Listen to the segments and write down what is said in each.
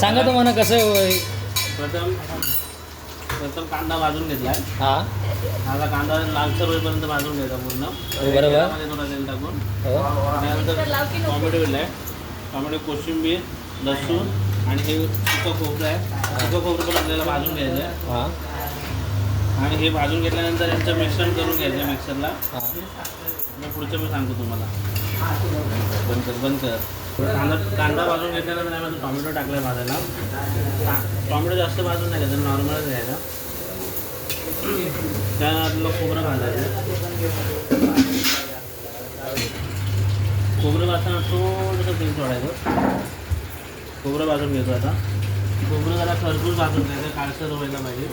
सांगा तुम्हाला कसं प्रथम प्रथम कांदा भाजून घेतलाय. हा. आता कांदा लालसर होईपर्यंत भाजून घ्यायचा पूर्ण. बरोबर. तेलामध्ये थोडा तेल टाकून. हो. त्यानंतर टोमॅटो दिलाय टोमॅटो कोशिंबीर लसूण आणि हे सुकं खोबरं आहे. सुकं खोबरं पण आपल्याला भाजून घ्यायचं आहे. हा. आणि हे भाजून घेतल्यानंतर यांचं मिश्रण करून घ्यायचं आहे मिक्सरला. हा. मी पुढचं मी सांगतो तुम्हाला. बंद कर बंद कर. कांदा कांदा भाजून घेतल्यानंतर आम्ही टोमॅटो टाकलाय भाजायला. टा- टोमॅटो जास्त भाजून नाही घ्यायचं नॉर्मलच घ्यायचा त्यानंतर खोबरं भाजायचं. खोबरं भाजताना थोडंसं तेल सोडायचं. खोबरं भाजून घेतो आता. खोबरं जरा खरपूर भाजून घ्यायचं काळसर व्हायला पाहिजे.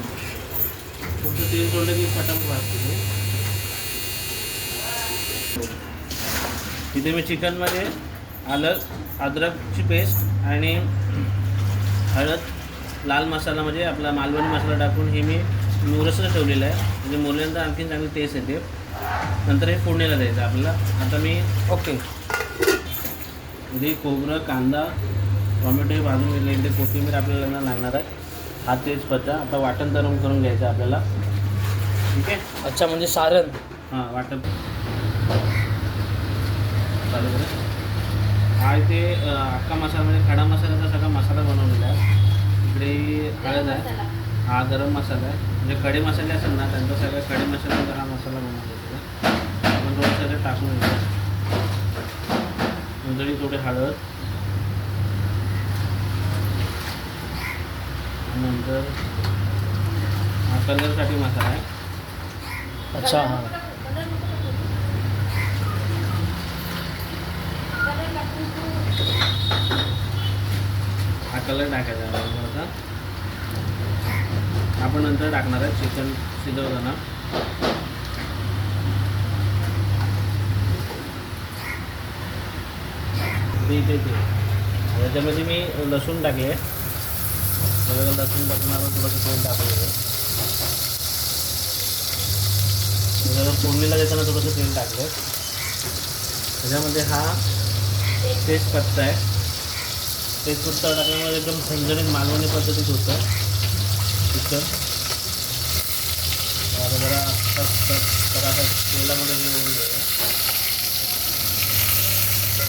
थोडंसं तेल सोडलं की पटापट भाजते तिथे इथे मी चिकनमध्ये आलं अद्रकची पेस्ट आणि हळद लाल मसाला म्हणजे आपला मालवणी मसाला टाकून हे मी मुरसं ठेवलेलं आहे. म्हणजे मुरल्यानंतर आणखीन चांगली टेस्ट येते. नंतर हे फोडणीला द्यायचं आपल्याला. आता मी ओके. इथे खोबरं कांदा टोमॅटो भाजून घेतले. इथे कोथिंबीर आपल्याला लागणार आहे. हा तेजपत्ता आता वाटण तरून करून घ्यायचं आपल्याला. ठीक आहे? अच्छा म्हणजे सारण. हां वाटप चालू हा इथे अख्खा मसाला म्हणजे खडा मसाल्याचा सगळा मसाला बनवलेला आहे. इकडे हळद आहे हा गरम मसाला आहे. म्हणजे खडे मसाले असेल ना त्यांचा सगळ्या खडे मसाल्याचा हा मसाला बनवलेला आहे. आपण टाकून घेतो नंतर थोडी हळद. नंतर हा कलरसाठी मसाला आहे. अच्छा हा. हा कलर टाकायचा आता. आपण नंतर टाकणार आहे चिकन शिजवताना. इथे याच्यामध्ये मी लसूण टाकले सगळं लसूण टाकणार थोडंसं तेल टाकलं फोडणीला देताना थोडंसं तेल टाकलं त्याच्यामध्ये हा तेजपत्ता आहे. तेजपत्ता टाकल्यामुळे एकदम झणझणीत मालवणी पद्धतीत होतं. चिकन आता जरा तेलामध्ये हे होऊन गेलं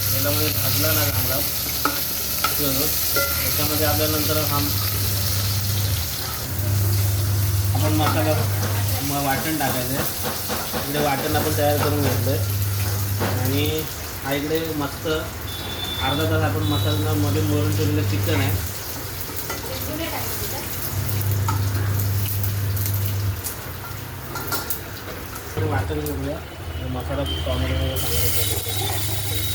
तेलामध्ये भाजला ना चांगला त्याच्यामध्ये त्याच्यामध्ये आपल्यानंतर हा आपण मसाला मग वाटण टाकायचं आहे इकडे वाटण आपण तयार करून घेतलं आहे आणि हा इकडे मस्त अर्धा तास आपण मसाल्यामध्ये मोरून ठेवलेलं चिकन आहे. थोडं वाटण घेऊया मसाला टॉमॅटोमध्ये सांगायचं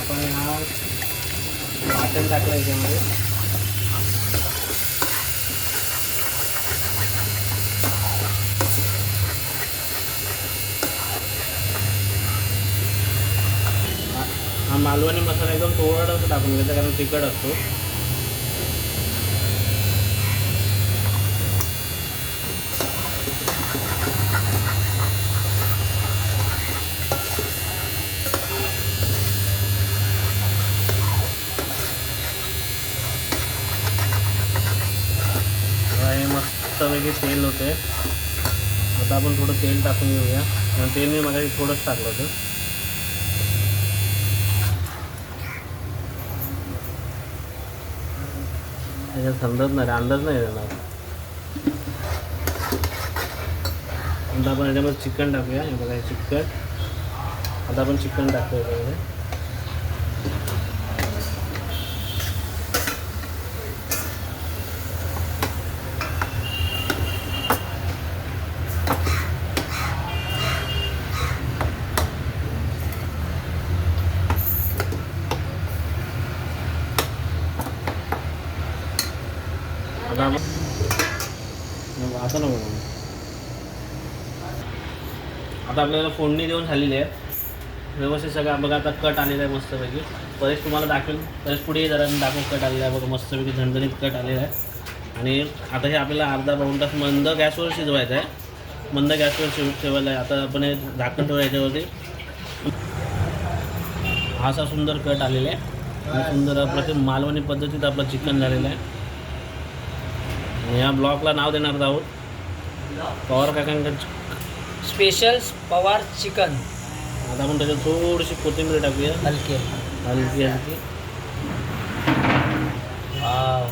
आपण हा वाटण टाकलं याच्यामध्ये. मालवणी मसाला एकदम थोडासा टाकून घ्यायचा कारण तिखट असतो. हे मस्तपैकी तेल होते आता आपण थोडं तेल टाकून घेऊया. तेल मी मग थोडंच टाकलं होतं. त्याच्यात समजत नाही अंदाज नाही येणार. आता आपण याच्यामध्ये चिकन टाकूया. हे बघा चिकन. आता आपण चिकन टाकतो याच्यामध्ये आता असं नको, आता नको आता आपल्याला फोडणी देऊन झालेली आहे. व्यवस्थित सगळं बघा आता कट आलेला आहे मस्तपैकी. परेश तुम्हाला दाखवेल परेश पुढे जरा दाखवून कट आलेला आहे बघा मस्तपैकी झणझणीत कट आलेला आहे. आणि आता हे आपल्याला अर्धा पाऊण तास मंद गॅसवर शिजवायचं आहे. मंद गॅसवर शिव ठेवायला आहे. आता आपण हे झाकण ठेवायच्यावरती हा असा सुंदर कट आलेला आहे. आणि सुंदर प्रत्येक मालवणी पद्धतीत आपलं चिकन झालेलं आहे. या ब्लॉकला नाव देणार आहोत पवार काकांकडे स्पेशल पवार चिकन आता आपण त्याच्यात थोडीशी कोथिंबीर टाकूया. हलके हलकी हलकी. वाव